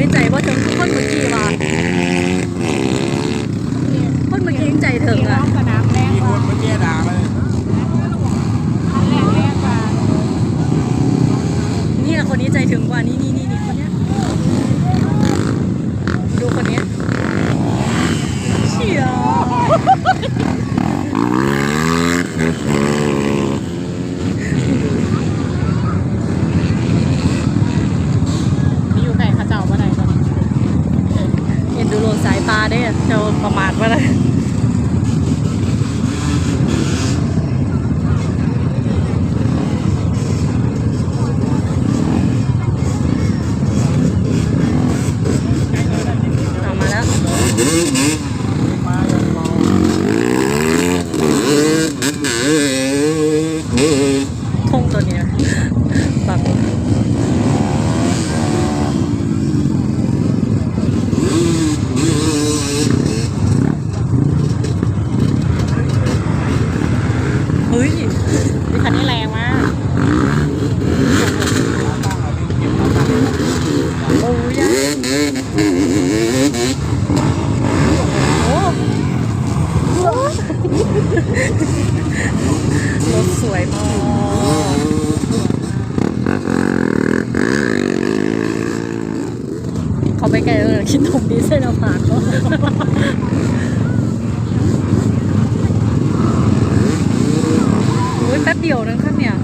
ในใเด้เจ้าประมาทมาเลยเอามาแล้ว เฮ้ยดิฉันนี่แรงมากโอ้ยโอ้รถสวยมากเขาไปไกลเลยคิดถมดีเส้นเอาผ่านเยวนะครับเนี่ย